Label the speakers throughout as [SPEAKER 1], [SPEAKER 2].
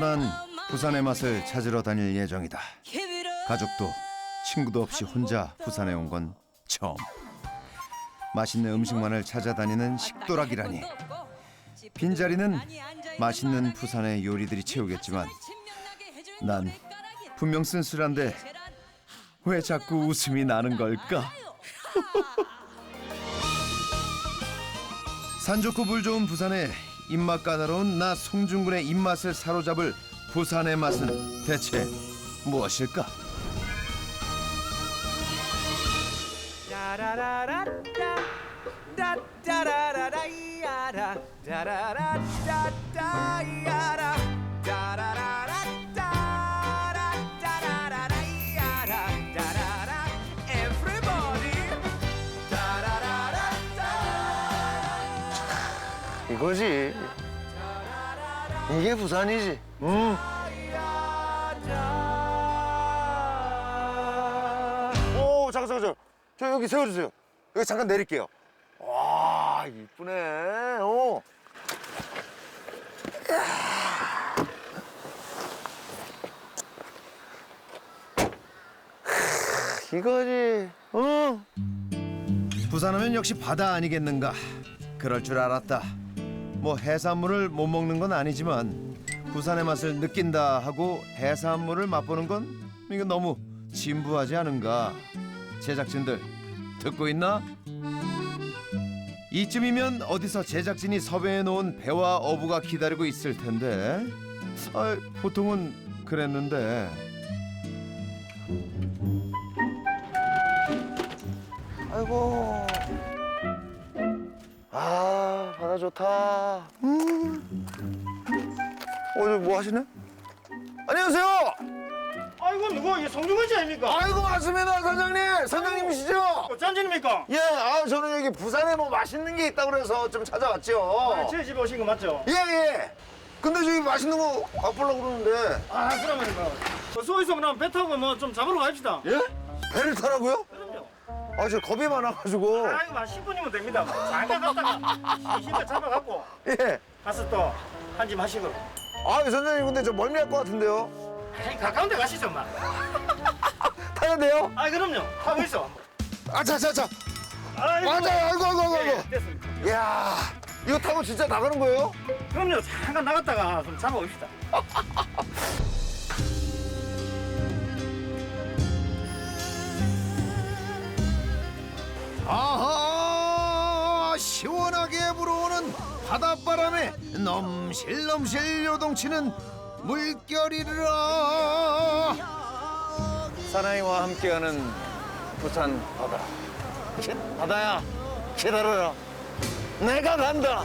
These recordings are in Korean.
[SPEAKER 1] 난 부산의 맛을 찾으러 다닐 예정이다. 가족도 친구도 없이 혼자 부산에 온 건 처음. 맛있는 음식만을 찾아다니는 식도락이라니. 빈자리는 맛있는 부산의 요리들이 채우겠지만 난 분명 쓸쓸한데 왜 자꾸 웃음이 나는 걸까? 산 좋고 물 좋은 부산에 입맛 까다로운 나 송중근의 입맛을 사로잡을 부산의 맛은 대체 무엇일까?
[SPEAKER 2] 이거지. 이게 부산이지. 음. 오, 잠깐, 잠깐, 잠깐. 저 여기 세워주세요. 여기 잠깐 내릴게요. 와, 이쁘네. 어. 이야. 이거지. 어.
[SPEAKER 1] 부산하면 역시 바다 아니겠는가? 그럴 줄 알았다. 뭐 해산물을 못 먹는 건 아니지만 부산의 맛을 느낀다 하고 해산물을 맛보는 건 이거 너무 진부하지 않은가? 제작진들 듣고 있나? 이쯤이면 어디서 제작진이 섭외해 놓은 배와 어부가 기다리고 있을 텐데. 아, 보통은 그랬는데.
[SPEAKER 2] 아이고. 아, 바다 좋다. 음. 어, 저뭐 하시네? 안녕하세요.
[SPEAKER 3] 아이고 누구 이 송중근 씨 아닙니까?
[SPEAKER 2] 아이고, 맞습니다, 선장님. 선장님이시죠?
[SPEAKER 3] 어, 짠진입니까?
[SPEAKER 2] 예, 아, 저는 여기 부산에 뭐 맛있는 게 있다고 그래서 좀 찾아왔죠.
[SPEAKER 3] 아, 제 집에 오신 거 맞죠?
[SPEAKER 2] 예, 예. 근데 저기 맛있는 거 맛보려고 그러는데.
[SPEAKER 3] 아 그러면 뭐 어, 수고있어 그럼 배 타고 뭐 좀 잡으러 갑시다
[SPEAKER 2] 예? 배를 타라고요? 아, 저 겁이 많아가지고.
[SPEAKER 3] 아이고 한 10분이면 됩니다 잠깐 갔다가 신발 잡아갖고
[SPEAKER 2] 예.
[SPEAKER 3] 가서 또한짐 하시고
[SPEAKER 2] 아, 선장님, 근데 저 멀미 할 것 같은데요?
[SPEAKER 3] 아이 가까운 데 가시죠 마.
[SPEAKER 2] 타야 돼요?
[SPEAKER 3] 아 그럼요 하고 있어
[SPEAKER 2] 아, 자, 자, 자.
[SPEAKER 3] 아이고
[SPEAKER 2] 맞아요. 아이고, 아이고, 아이고.
[SPEAKER 3] 예,
[SPEAKER 2] 아이고.
[SPEAKER 3] 예, 됐습니다
[SPEAKER 2] 이야, 이거 타고 진짜 나가는 거예요?
[SPEAKER 3] 그럼요 잠깐 나갔다가 좀 잡아옵시다
[SPEAKER 1] 바닷바람에 넘실넘실 요동치는 물결이라
[SPEAKER 2] 사나이와 함께하는 부산 바다. 기- 바다야, 기다려라. 내가 간다.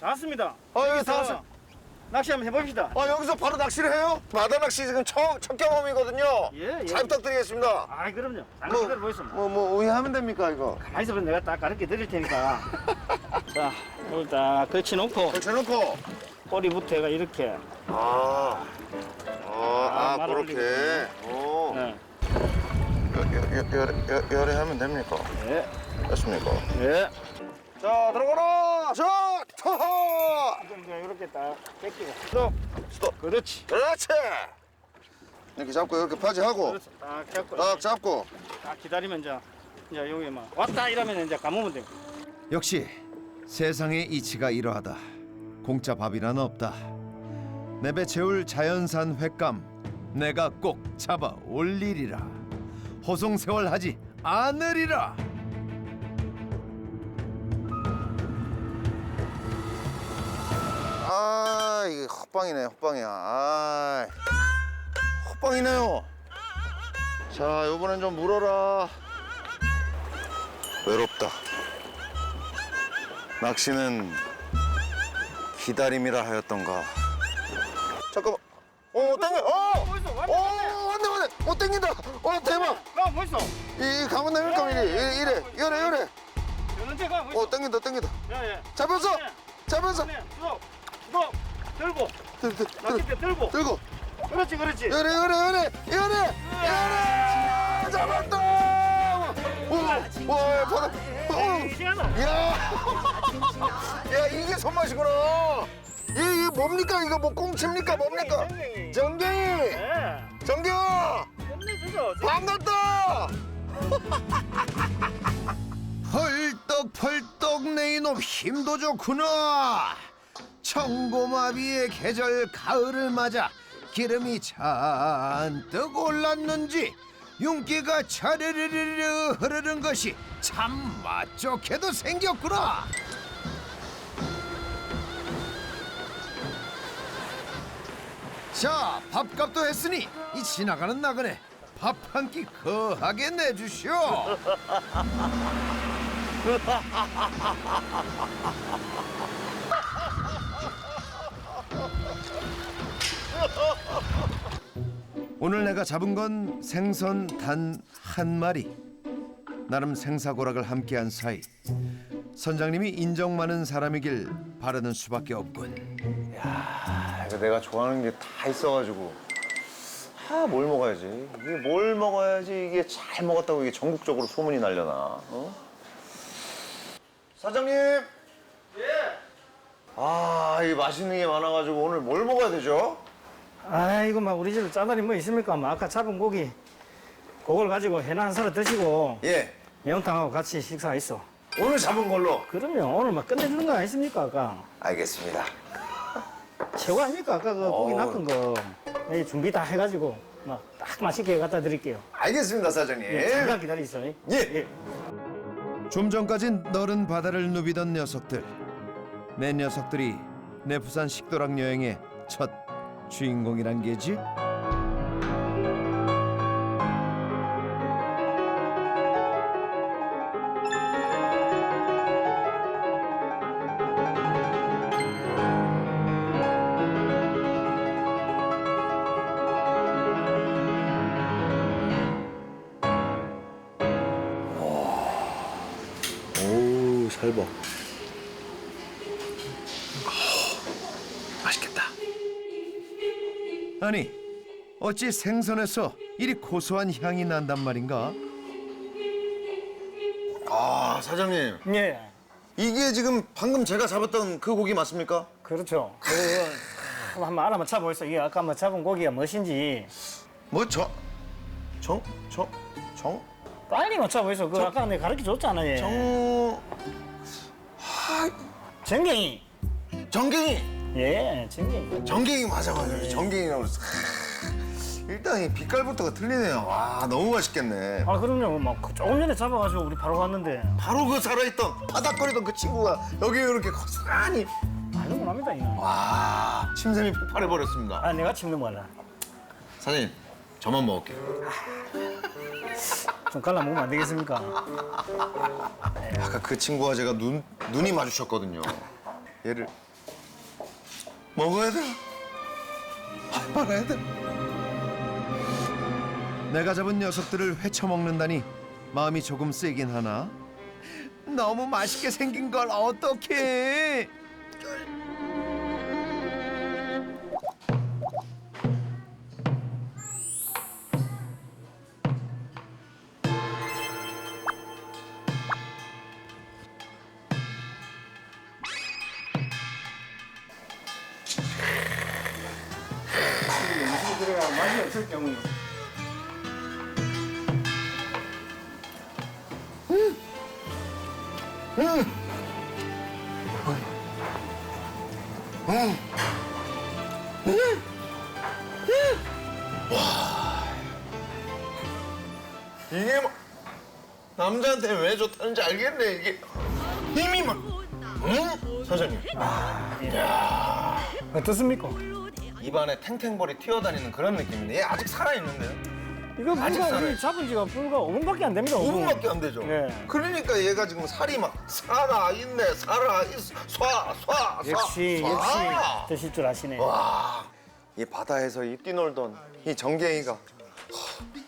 [SPEAKER 3] 나왔습니다
[SPEAKER 2] 아 여기 다 왔어.
[SPEAKER 3] 낚시 한번 해봅시다
[SPEAKER 2] 아 여기서 바로 낚시를 해요? 바다 낚시 지금 처음 첫 경험이거든요.
[SPEAKER 3] 예, 예.
[SPEAKER 2] 잘 부탁드리겠습니다.
[SPEAKER 3] 아이 그럼요 잠깐
[SPEAKER 2] 뭐,
[SPEAKER 3] 기다려 보겠습니다
[SPEAKER 2] 뭐, 뭐, 의하면 됩니까, 이거?
[SPEAKER 3] 가만히 있어봐 내가 딱 가르쳐 드릴 테니까 자 이걸 딱 걸쳐놓고
[SPEAKER 2] 걸쳐놓고.
[SPEAKER 3] 꼬리부터 해가 이렇게
[SPEAKER 2] 아, 아, 아,
[SPEAKER 3] 말아
[SPEAKER 2] 그렇게. 오.
[SPEAKER 3] 네.
[SPEAKER 2] 여, 여, 여, 여, 여, 열에 하면 됩니까?
[SPEAKER 3] 예.
[SPEAKER 2] 됐습니까?
[SPEAKER 3] 예.
[SPEAKER 2] 자, 들어가라! 자, 터허!
[SPEAKER 3] 이제 그냥 이렇게 딱 뺏기고 스톱
[SPEAKER 2] 스톱.
[SPEAKER 3] 그렇지
[SPEAKER 2] 그렇지! 이렇게 잡고, 이렇게 파지하고,
[SPEAKER 3] 그렇지 딱 잡고
[SPEAKER 2] 딱 잡고.
[SPEAKER 3] 딱 기다리면 이제 이제 여기 막 왔다 이러면 이제 감으면 돼
[SPEAKER 1] 역시 세상의 이치가 이러하다 공짜 밥이란 없다 내배 채울 자연산 횟감 내가 꼭 잡아 올리리라 호송세월하지 않으리라
[SPEAKER 2] 아, 이게 헛방이네, 헛방이야. 아, 헛방이네요. 자, 요번엔 좀 물어라. 외롭다. 낚시는 기다림이라 하였던가. 잠깐만. 어, 땡겨. 어!
[SPEAKER 3] 멋있어,
[SPEAKER 2] 어, 왔네, 왔네. 어, 땡긴다. 어, 대박.
[SPEAKER 3] 가 멋있어.
[SPEAKER 2] 이 가면 됩니까? 이래, 이래, 이래, 이래, 이래.
[SPEAKER 3] 연은재 가 멋있어.
[SPEAKER 2] 어, 땡긴다, 땡긴다.
[SPEAKER 3] 야, 야.
[SPEAKER 2] 잡았어. 잡았어.
[SPEAKER 3] 네, 들어. 이거 들고.
[SPEAKER 2] 들, 들,
[SPEAKER 3] 들고.
[SPEAKER 2] 들고.
[SPEAKER 3] 그렇지, 그렇지.
[SPEAKER 2] 이래, 이래, 이래, 이래, 이래. 잡았다. 오, 와, 바다. 어.
[SPEAKER 3] 이시하노.
[SPEAKER 2] 야, 야 이게 손맛이구나. 이, 이 뭡니까 이거 뭐 꽁치입니까 뭡니까?
[SPEAKER 3] 예.
[SPEAKER 2] 정경아,
[SPEAKER 3] 끝내주죠.
[SPEAKER 2] 반갑다.
[SPEAKER 1] 펄떡펄떡 내 이놈 힘도 좋구나 청고마비의 계절 가을을 맞아 기름이 잔뜩 올랐는지 윤기가 차르르르르 흐르는 것이 참 맛 좋게도 생겼구나. 자 밥값도 했으니 이 지나가는 나그네 밥 한 끼 거하게 내주시오 오늘 내가 잡은 건 생선 단 한 마리. 나름 생사고락을 함께한 사이 선장님이 인정 많은 사람이길 바라는 수밖에 없군.
[SPEAKER 2] 아, 이거 내가 좋아하는 게 다 있어가지고 아 뭘 먹어야지 이게 뭘 먹어야지 이게 잘 먹었다고 이게 전국적으로 소문이 날려나 어? 사장님 예. 아 이 맛있는 게 많아가지고 오늘 뭘 먹어야 되죠?
[SPEAKER 3] 아이고 막 우리 집에 짜다리 뭐 있습니까? 뭐 아까 잡은 고기 그걸 가지고 해나 한 사람 드시고
[SPEAKER 2] 예
[SPEAKER 3] 매운탕하고 같이 식사했어.
[SPEAKER 2] 오늘 잡은 걸로
[SPEAKER 3] 그러면 오늘 막 끝내주는 거 아니십니까 아까?
[SPEAKER 2] 알겠습니다
[SPEAKER 3] 최고 아닙니까 아까 그 고기
[SPEAKER 2] 어.
[SPEAKER 3] 낚은 거 예, 준비 다 해가지고 막 딱 맛있게 갖다 드릴게요.
[SPEAKER 2] 알겠습니다 사장님
[SPEAKER 3] 예, 잠깐 기다리세요.
[SPEAKER 2] 예.
[SPEAKER 1] 좀 전까진 너른 바다를 누비던 녀석들. 내 녀석들이 내 부산 식도락 여행의 첫 주인공이란 게지? 어찌 생선에서 이리 고소한 향이 난단 말인가?
[SPEAKER 2] 아 사장님
[SPEAKER 3] 예,
[SPEAKER 2] 이게 지금 방금 제가 잡았던 그 고기 맞습니까?
[SPEAKER 3] 그렇죠. 그 한번 알아만 쳐보세요. 이게 아까 뭐 잡은 고기가 무엇인지
[SPEAKER 2] 뭐 저? 정? 정? 정?
[SPEAKER 3] 빨리 맞춰보세요. 그 아까 내가 가르쳐 줬잖아요.
[SPEAKER 2] 정...
[SPEAKER 3] 정갱이.
[SPEAKER 2] 정갱이!
[SPEAKER 3] 예, 정갱이.
[SPEAKER 2] 정갱이 맞아 맞아 정갱이라고 그랬어 하, 일단 이 빛깔부터가 틀리네요. 와 너무 맛있겠네.
[SPEAKER 3] 아 그럼요. 막 조금 전에 잡아가지고 우리 바로 갔는데.
[SPEAKER 2] 바로 그 살아있던 바닥거리던 그 친구가 여기 이렇게 고스란히
[SPEAKER 3] 안 넘어갑니다 이거.
[SPEAKER 2] 와 침샘이 폭발해 버렸습니다.
[SPEAKER 3] 아 내가 침 넘어갈라.
[SPEAKER 2] 사장님 저만 먹을게요.
[SPEAKER 3] 좀 갈라 먹으면 안 되겠습니까?
[SPEAKER 2] 아까 그 친구와 제가 눈, 눈이 마주쳤거든요. 얘를 먹어야 돼. 아, 말아야 돼
[SPEAKER 1] 내가 잡은 녀석들을 회쳐먹는다니 마음이 조금 쓰이긴 하나? 너무 맛있게 생긴 걸 어떡해
[SPEAKER 2] 이게 뭐 남자한테 왜 좋다는지 알겠네 이게 힘이 막 응? 사장님
[SPEAKER 3] 어떻습니까?
[SPEAKER 2] 입안에 탱탱볼이 튀어다니는 그런 느낌인데 얘 아직 살아있는데요?
[SPEAKER 3] 이거 불과
[SPEAKER 2] 살아요.
[SPEAKER 3] 우리 잡은 지가 불과 5분밖에 안 됩니다. 5분.
[SPEAKER 2] 5분밖에 안 되죠.
[SPEAKER 3] 예.
[SPEAKER 2] 그러니까 얘가 지금 살이 막 살아 있네, 살아 있, 쏴, 쏴,
[SPEAKER 3] 역시
[SPEAKER 2] 쏴.
[SPEAKER 3] 역시
[SPEAKER 2] 쏴.
[SPEAKER 3] 드실 줄 아시네.
[SPEAKER 2] 와, 이 바다에서 이 뛰놀던 이 정갱이가 허,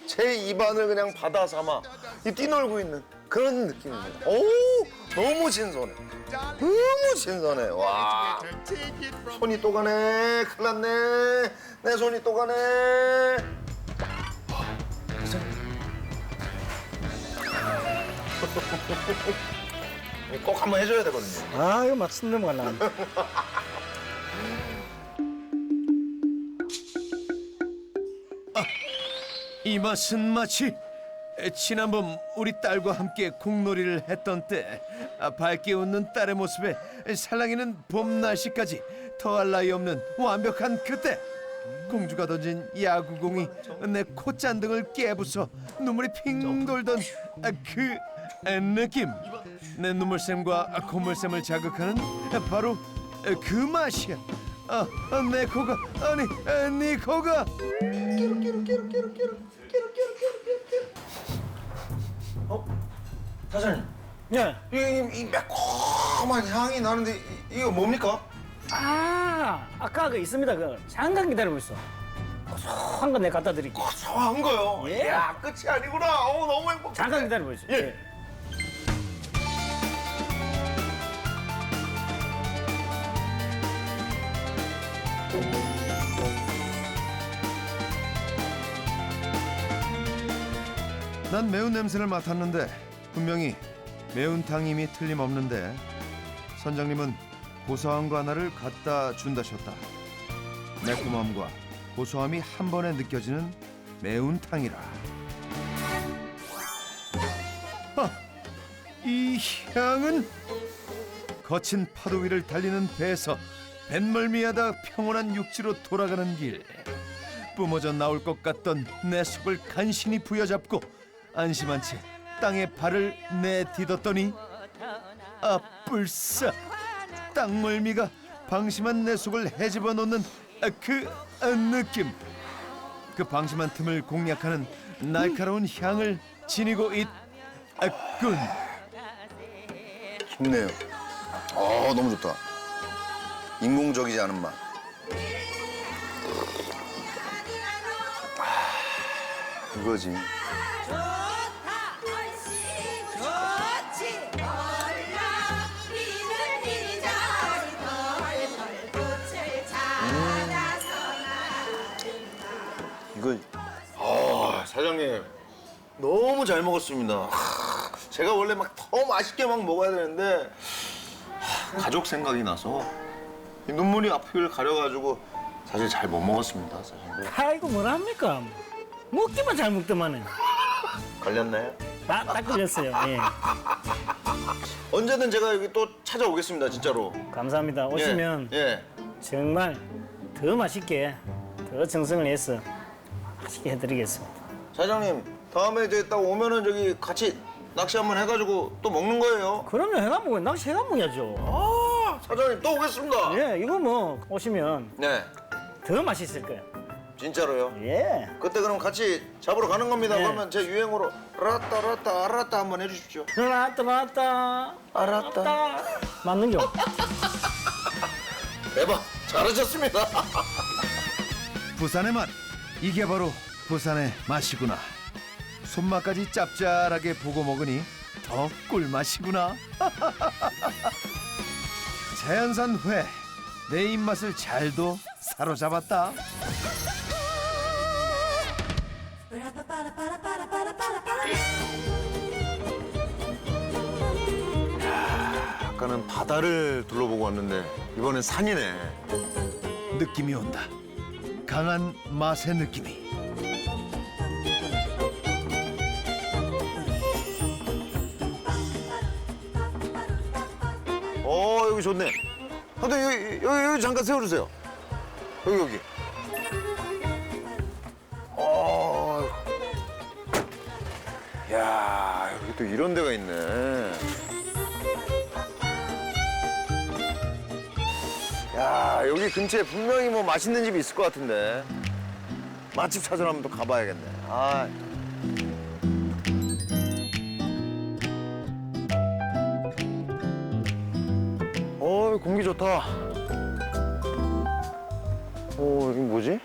[SPEAKER 2] 제 입안을 그냥 바다 삼아 이 뛰놀고 있는 그런 느낌입니다. 오, 너무 신선해. 너무 신선해. 와, 손이 또 가네. 큰일 났네. 내 손이 또 가네. 꼭 한번 해줘야 되거든요.
[SPEAKER 3] 아 이거 막침 넘어가나.
[SPEAKER 1] 이 맛은 마치 지난번 우리 딸과 함께 공놀이를 했던 때 아, 밝게 웃는 딸의 모습에 살랑이는 봄 날씨까지 더할 나위 없는 완벽한 그때 공주가 던진 야구공이 내 콧잔등을 깨부숴 눈물이 핑 돌던 아, 그 느낌 내 눈물샘과 콧물샘을 자극하는 바로 그 맛이야 아, 아, 내 코가 아니 아, 네 코가
[SPEAKER 2] 사장님,
[SPEAKER 3] 예.
[SPEAKER 2] 이, 이 매콤한 향이 나는데 이, 이거 뭡니까?
[SPEAKER 3] 아 아까 그 있습니다. 그 잠깐 기다리고 있어. 고소한 거 내가 갖다 드릴게.
[SPEAKER 2] 고소한 거요.
[SPEAKER 3] 예.
[SPEAKER 2] 야 끝이 아니구나. 어 너무 행복해.
[SPEAKER 3] 잠깐 기다리고 있어.
[SPEAKER 2] 예.
[SPEAKER 1] 난 매운 냄새를 맡았는데 분명히 매운탕임이 틀림없는데 선장님은 고소한 거 하나를 갖다 준다셨다. 매콤함과 고소함이 한 번에 느껴지는 매운탕이라. 아, 이 향은 거친 파도 위를 달리는 배에서 뱃멀미하다 평온한 육지로 돌아가는 길. 뿜어져 나올 것 같던 내 속을 간신히 부여잡고 안심한 채 땅에 발을 내딛었더니 아 불사 땅멀미가 방심한 내 속을 헤집어 놓는 아, 그 아, 느낌 그 방심한 틈을 공략하는 날카로운 향을 지니고 있군
[SPEAKER 2] 좋네요. 어 너무 좋다. 인공적이지 않은 맛. 아, 이거지. 이거 아 사장님 너무 잘 먹었습니다. 하, 제가 원래 막 더 맛있게 막 먹어야 되는데 하, 가족 생각이 나서 이 눈물이 앞을 가려가지고 사실 잘 못 먹었습니다. 사실
[SPEAKER 3] 아이고 뭐라 합니까? 먹기만 잘 먹더만은.
[SPEAKER 2] 걸렸나요?
[SPEAKER 3] 딱, 딱 걸렸어요. 예.
[SPEAKER 2] 언제든 제가 여기 또 찾아오겠습니다. 진짜로.
[SPEAKER 3] 감사합니다. 오시면
[SPEAKER 2] 예. 예.
[SPEAKER 3] 정말 더 맛있게, 더 정성을 내서 맛있게 해드리겠습니다.
[SPEAKER 2] 사장님 다음에 이제 딱 오면은 저기 같이 낚시 한번 해가지고 또 먹는 거예요.
[SPEAKER 3] 그러면 해가 먹어요. 낚시 해가 먹어야죠.
[SPEAKER 2] 아 사장님 또 오겠습니다.
[SPEAKER 3] 예, 이거 뭐 오시면
[SPEAKER 2] 네.
[SPEAKER 3] 더 맛있을 거예요.
[SPEAKER 2] 진짜로요.
[SPEAKER 3] 예.
[SPEAKER 2] 그때 그럼 같이 잡으러 가는 겁니다.
[SPEAKER 3] 네.
[SPEAKER 2] 그러면 제 유행어로 라따 라따 알았다 한번 해주십시오.
[SPEAKER 3] 나왔다 나왔다
[SPEAKER 2] 알았다.
[SPEAKER 3] 맞는 겨.
[SPEAKER 2] 대박 잘하셨습니다.
[SPEAKER 1] 부산의 맛 이게 바로 부산의 맛이구나. 손맛까지 짭짤하게 보고 먹으니 더 꿀맛이구나. 자연산 회 내 입맛을 잘도 사로잡았다.
[SPEAKER 2] 아까는 바다를 둘러보고 왔는데 이번엔 산이네.
[SPEAKER 1] 느낌이 온다 강한 맛의 느낌이
[SPEAKER 2] 어 여기 좋네. 근데 여기, 여기, 여기 잠깐 세워주세요. 여기 여기. 어. 야 여기 또 이런 데가 있네. 야 여기 근처에 분명히 뭐 맛있는 집이 있을 것 같은데. 맛집 찾으러 한번 또 가봐야겠네. 아. 어, 공기 좋다. 오, 이게 뭐지?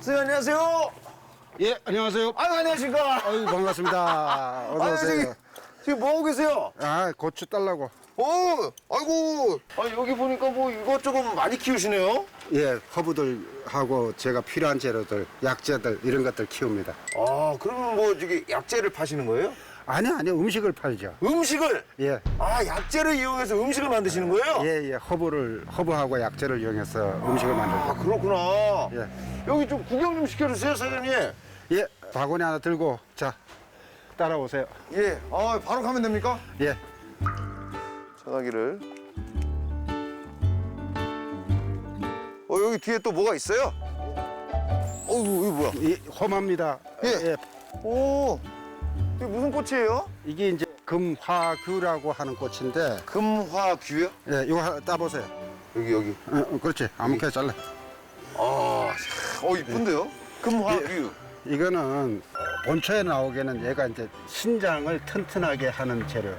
[SPEAKER 2] 선생님 안녕하세요.
[SPEAKER 4] 예, 안녕하세요.
[SPEAKER 2] 아유 안녕하십니까.
[SPEAKER 4] 아유, 반갑습니다. 어서
[SPEAKER 2] 아유 저기
[SPEAKER 4] 오세요.
[SPEAKER 2] 지금 뭐 하고 계세요?
[SPEAKER 4] 아, 고추 딸라고.
[SPEAKER 2] 오, 아이고. 아 여기 보니까 뭐 이것저것 많이 키우시네요.
[SPEAKER 4] 예, 허브들하고 제가 필요한 재료들, 약재들 이런 것들 키웁니다.
[SPEAKER 2] 아, 그러면 뭐 저기 약재를 파시는 거예요?
[SPEAKER 4] 아니요, 아니요. 음식을 팔죠.
[SPEAKER 2] 음식을
[SPEAKER 4] 예.
[SPEAKER 2] 아 약재를 이용해서 음식을 만드시는 거예요?
[SPEAKER 4] 예, 예. 허브를 허브하고 약재를 이용해서 음식을
[SPEAKER 2] 아
[SPEAKER 4] 만들고.
[SPEAKER 2] 그렇구나.
[SPEAKER 4] 예.
[SPEAKER 2] 여기 좀 구경 좀 시켜주세요, 사장님.
[SPEAKER 4] 예. 바구니 하나 들고 자. 따라오세요.
[SPEAKER 2] 예. 아 바로 가면 됩니까?
[SPEAKER 4] 예.
[SPEAKER 2] 전화기를. 어 여기 뒤에 또 뭐가 있어요? 어이구 이거 뭐야?
[SPEAKER 4] 이 홈합니다.
[SPEAKER 2] 예. 오, 이게 무슨 꽃이에요?
[SPEAKER 4] 이게 이제 금화규라고 하는 꽃인데
[SPEAKER 2] 금화규요?
[SPEAKER 4] 예, 이거 하나 따보세요.
[SPEAKER 2] 여기 여기.
[SPEAKER 4] 어, 어, 그렇지. 아무렇게나 잘라.
[SPEAKER 2] 아, 어 이쁜데요? 금화규.
[SPEAKER 4] 이거는 본초에 나오기에는 얘가 이제 신장을 튼튼하게 하는 재료.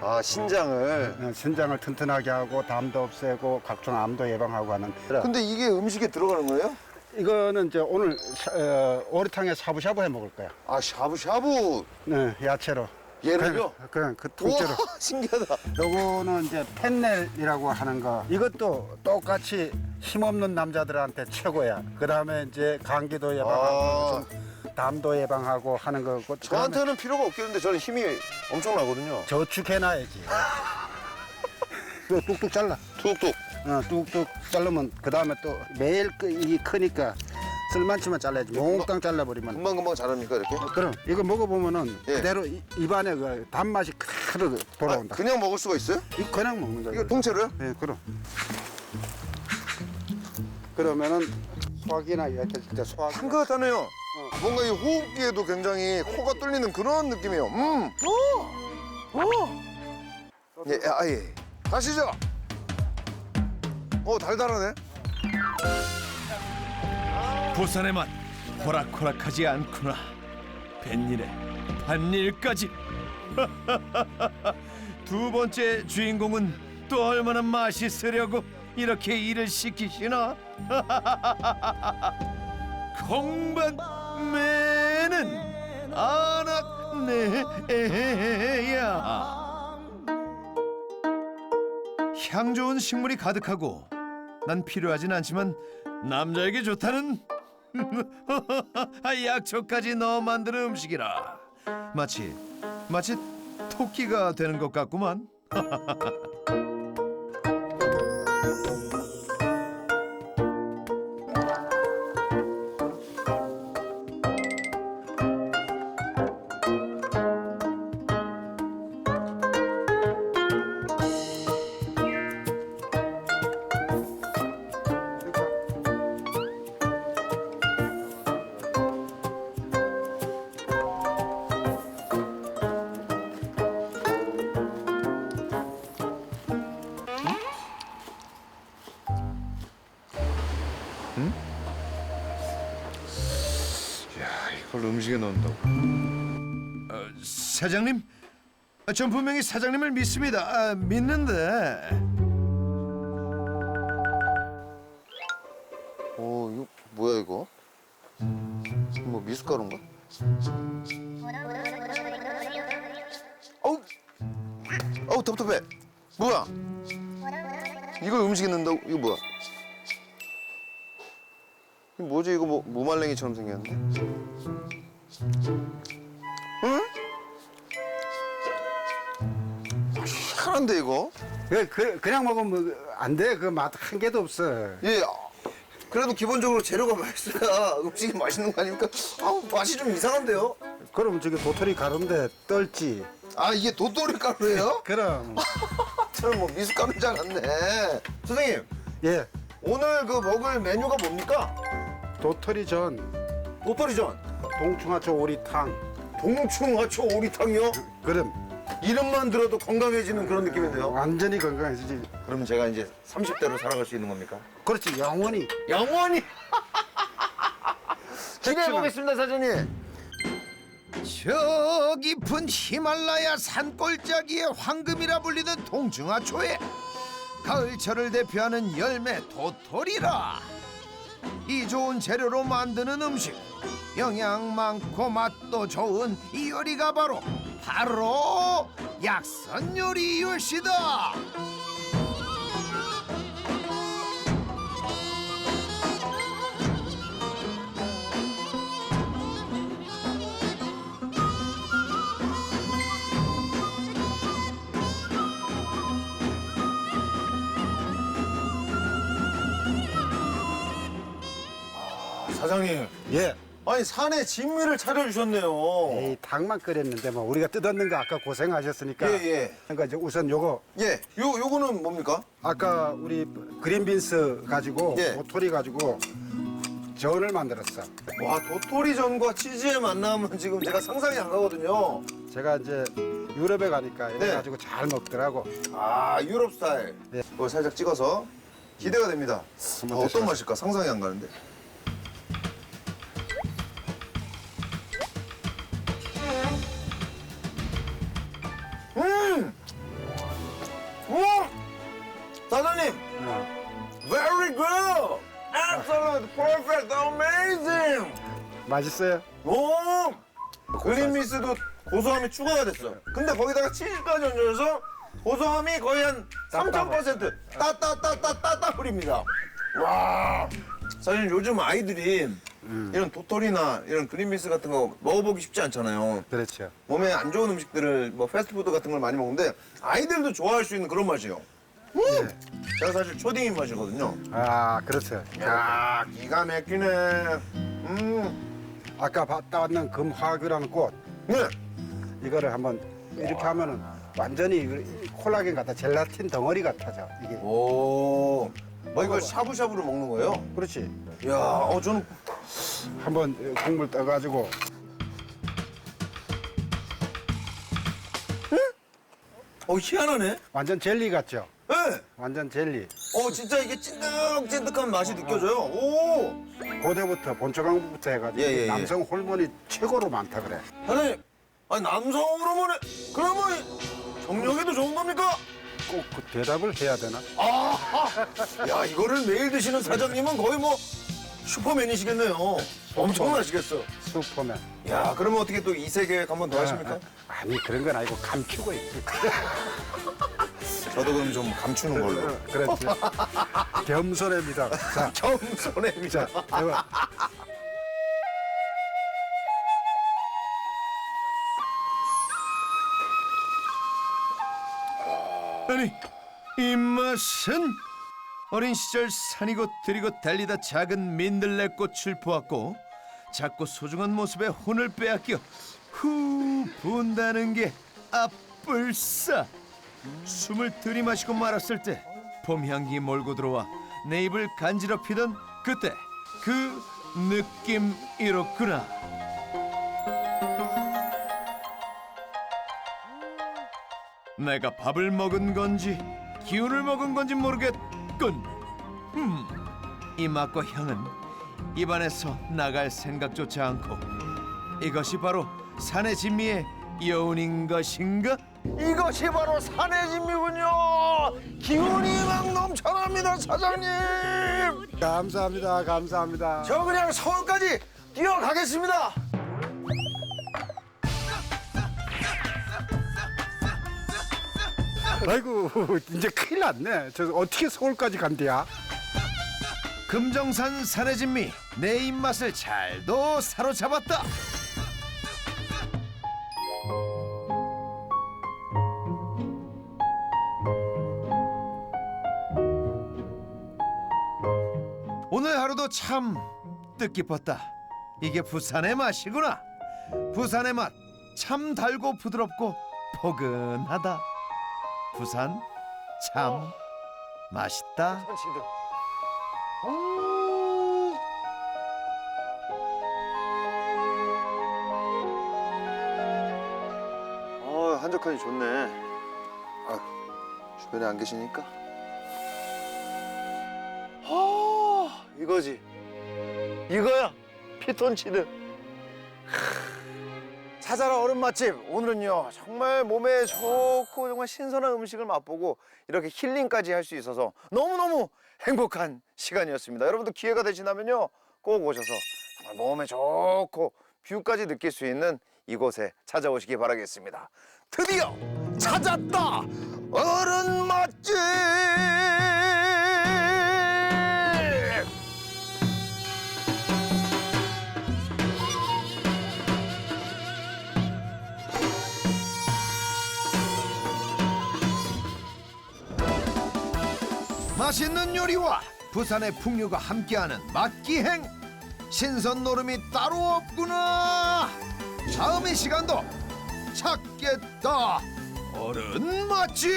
[SPEAKER 2] 아 신장을.
[SPEAKER 4] 어, 신장을 튼튼하게 하고 담도 없애고 각종 암도 예방하고 하는.
[SPEAKER 2] 근데 이게 음식에 들어가는 거예요?
[SPEAKER 4] 이거는 이제 오늘 샤- 어, 오리탕에 샤브샤브 해 먹을 거야.
[SPEAKER 2] 아 샤브샤브.
[SPEAKER 4] 네, 야채로.
[SPEAKER 2] 얘를요?
[SPEAKER 4] 그냥, 그냥 그 통째로.
[SPEAKER 2] 우와 신기하다.
[SPEAKER 4] 요거는 이제 펜넬이라고 하는 거. 이것도 똑같이 힘없는 남자들한테 최고야. 그 다음에 이제 감기도 예방하고
[SPEAKER 2] 아.
[SPEAKER 4] 좀 담도 예방하고 하는 거고.
[SPEAKER 2] 저한테는 필요가 없겠는데 저는 힘이 엄청 나거든요.
[SPEAKER 4] 저축해놔야지. 이거 뚝뚝 잘라.
[SPEAKER 2] 툭툭.
[SPEAKER 4] 어, 뚝뚝 자르면 그 다음에 또 매일 그 이게 크니까 쓸만치만 잘라야지. 몽땅 잘라버리면.
[SPEAKER 2] 금방 금방 자랍니까 이렇게?
[SPEAKER 4] 그럼 이거 먹어보면은
[SPEAKER 2] 예.
[SPEAKER 4] 그대로 이- 입안에 그 단맛이 그대로
[SPEAKER 2] 아,
[SPEAKER 4] 돌아온다.
[SPEAKER 2] 그냥 먹을 수가 있어요?
[SPEAKER 4] 이거 그냥 먹는 거야.
[SPEAKER 2] 이거 통째로요?
[SPEAKER 4] 예, 그럼. 그러면은 소화기나 이렇게 진짜 소화.
[SPEAKER 2] 한것하네요. 뭔가 이 호흡기에도 굉장히 코가 뚫리는 그런 느낌이에요. 음. 오. 오. 예, 아 예. 가시죠. 어 달달하네.
[SPEAKER 1] 부산의 맛 호락호락하지 않구나 뱃일에 반일까지 두 번째 주인공은 또 얼마나 맛있으려고 이렇게 일을 시키시나 공방매는 안악내야. 향 좋은 식물이 가득하고 난 필요하진 않지만 남자에게 좋다는 아, 약초까지 넣어 만드는 음식이라. 마치 마치 토끼가 되는 것 같구만
[SPEAKER 2] 이걸 음식에 넣는다고.
[SPEAKER 1] 사장님 아, 전 분명히 사장님을 믿습니다 아, 믿는데
[SPEAKER 2] 오 이거 뭐야 이거? 뭐 미숫가루인가? 어우, 어우 답답해. 뭐야? 이걸 음식에 넣는다고? 이거 뭐야? 뭐지 이거 뭐 무말랭이처럼 생겼는데? 응? 아, 희한한데 이거?
[SPEAKER 4] 그, 그, 그냥 먹으면 안 돼. 그 맛 한 개도 없어.
[SPEAKER 2] 예. 아, 그래도 기본적으로 재료가 맛있어야 음식이 맛있는 거 아닙니까? 아 맛이 좀 이상한데요?
[SPEAKER 4] 그러면 저기 도토리 가루인데 떨지.
[SPEAKER 2] 아 이게 도토리 가루예요?
[SPEAKER 4] 그럼.
[SPEAKER 2] 저는 뭐 미숫가루인 줄 알았네. 선생님
[SPEAKER 4] 예.
[SPEAKER 2] 오늘 그 먹을 메뉴가 뭡니까?
[SPEAKER 4] 도토리 전,
[SPEAKER 2] 도토리전,
[SPEAKER 4] 동충하초 오리탕.
[SPEAKER 2] 동충하초 오리탕이요.
[SPEAKER 4] 그럼
[SPEAKER 2] 이름만 들어도 건강해지는 그런 느낌인데요.
[SPEAKER 4] 완전히 건강해지지.
[SPEAKER 2] 그럼 제가 이제 30대로 살아갈 수 있는 겁니까?
[SPEAKER 4] 그렇지, 영원히.
[SPEAKER 2] 영원히. 기대해 보겠습니다, 사장님.
[SPEAKER 1] 저 깊은 히말라야 산골짜기의 황금이라 불리는 동중하초에 가을철을 대표하는 열매 도토리라 이 좋은 재료로 만드는 음식. 영양 많고 맛도 좋은 이 요리가 바로 바로 약선 요리 요시다
[SPEAKER 2] 사장님,
[SPEAKER 4] 예.
[SPEAKER 2] 아니 산에 진미를 차려주셨네요.
[SPEAKER 4] 이 닭만 끓였는데 뭐 우리가 뜯었는 거 아까 고생하셨으니까.
[SPEAKER 2] 예, 예.
[SPEAKER 4] 그러니까 이제 우선 요거
[SPEAKER 2] 예, 요 요거는 뭡니까?
[SPEAKER 4] 아까 우리 그린빈스 가지고
[SPEAKER 2] 예.
[SPEAKER 4] 도토리 가지고 전을 만들었어.
[SPEAKER 2] 와 도토리전과 치즈의 만남은 지금 제가 상상이 안 가거든요.
[SPEAKER 4] 제가 이제 유럽에 가니까 이래
[SPEAKER 2] 네.
[SPEAKER 4] 가지고 잘 먹더라고.
[SPEAKER 2] 아 유럽 스타일.
[SPEAKER 4] 네.
[SPEAKER 2] 이걸 살짝 찍어서 기대가 됩니다. 아, 어떤
[SPEAKER 4] 드셔보세요.
[SPEAKER 2] 맛일까 상상이 안 가는데. Absolute perfect, amazing.
[SPEAKER 4] 맛있어요?
[SPEAKER 2] 오! 그린미스도 고소함이 추가가 됐어. 근데 거기다가 치즈까지 얹어서 고소함이 거의 한 3,000% 따따따따따따 뿌립니다. 와! 사실 요즘 아이들이 이런 도토리나 이런 그린미스 같은 거 먹어보기 쉽지 않잖아요.
[SPEAKER 4] 그렇죠.
[SPEAKER 2] 몸에 안 좋은 음식들을 뭐 패스트푸드 같은 걸 많이 먹는데 아이들도 좋아할 수 있는 그런 맛이에요. 음! 제가 사실 초딩 입맛이거든요.
[SPEAKER 4] 아, 그렇죠.
[SPEAKER 2] 야 기가 막히네. 음,
[SPEAKER 4] 아까 봤다 왔는 금화규라는 꽃
[SPEAKER 2] 네.
[SPEAKER 4] 이거를 한번 이렇게 하면은 완전히 이 콜라겐 같아 젤라틴 덩어리 같아져 이게.
[SPEAKER 2] 오. 뭐 이걸 샤브샤브로 먹는 거예요?
[SPEAKER 4] 그렇지.
[SPEAKER 2] 야, 어 저는
[SPEAKER 4] 한번 국물 떠가지고
[SPEAKER 2] 어 희한하네.
[SPEAKER 4] 완전 젤리 같죠.
[SPEAKER 2] 예.
[SPEAKER 4] 완전 젤리.
[SPEAKER 2] 어 진짜 이게 찐득찐득한 맛이 느껴져요. 오.
[SPEAKER 4] 고대부터 본초강부터 해가지고
[SPEAKER 2] 예, 예, 예.
[SPEAKER 4] 남성 호르몬이 최고로 많다 그래.
[SPEAKER 2] 사장님, 아니 남성 호르몬에 그러면 정력에도 좋은 겁니까?
[SPEAKER 4] 꼭 그 대답을 해야 되나?
[SPEAKER 2] 아, 야 이거를 매일 드시는 사장님은 거의 뭐 슈퍼맨이시겠네요. 엄청나시겠어.
[SPEAKER 4] 슈퍼맨.
[SPEAKER 2] 야, 그러면 어떻게 또 이세 계획 한번 더 하십니까?
[SPEAKER 4] 아, 니 그런 건 아니고 감추고 있지.
[SPEAKER 2] 저도 그럼 좀 감추는 걸로.
[SPEAKER 4] 그렇지. 겸손합니다. 자,
[SPEAKER 2] 겸손해입니다.
[SPEAKER 4] 자, 해봐.
[SPEAKER 1] 아니 이 맛은 어린 시절 산이고 들이고 달리다 작은 민들레 꽃을 보았고 작고 소중한 모습에 혼을 빼앗겨 후 분다는 게 아뿔싸 숨을 들이마시고 말았을 때 봄 향기 몰고 들어와 내 입을 간지럽히던 그때 그 느낌이로구나 내가 밥을 먹은 건지 기운을 먹은 건지 모르겠군. 음, 이 맛과 향은 입안에서 나갈 생각조차 않고 이것이 바로 산의 진미의 여운인 것인가?
[SPEAKER 2] 이것이 바로 산의 진미군요. 기운이 막 넘쳐납니다, 사장님.
[SPEAKER 4] 감사합니다. 감사합니다.
[SPEAKER 2] 저 그냥 서울까지 뛰어가겠습니다.
[SPEAKER 4] 아이고, 이제 큰일 났네. 저 어떻게 서울까지 간대야?
[SPEAKER 1] 금정산 산의 진미 내 입맛을 잘도 사로잡았다. 참 뜻깊었다. 이게 부산의 맛이구나. 부산의 맛 참 달고 부드럽고 포근하다. 부산 참 맛있다.
[SPEAKER 2] 어, 한적하니 좋네. 아, 주변에 안 계시니까. 이거지. 이거야. 피톤치드. 찾아라 얼음 맛집 오늘은요 정말 몸에 좋고 정말 신선한 음식을 맛보고 이렇게 힐링까지 할 수 있어서 너무너무 행복한 시간이었습니다 여러분도 기회가 되신다면요 꼭 오셔서 정말 몸에 좋고 뷰까지 느낄 수 있는 이곳에 찾아오시기 바라겠습니다 드디어 찾았다 어른 맛집
[SPEAKER 1] 맛있는 요리와 부산의 풍류가 함께하는 맛기행. 신선 노름이 따로 없구나. 다음의 시간도 찾겠다. 어른 맛집.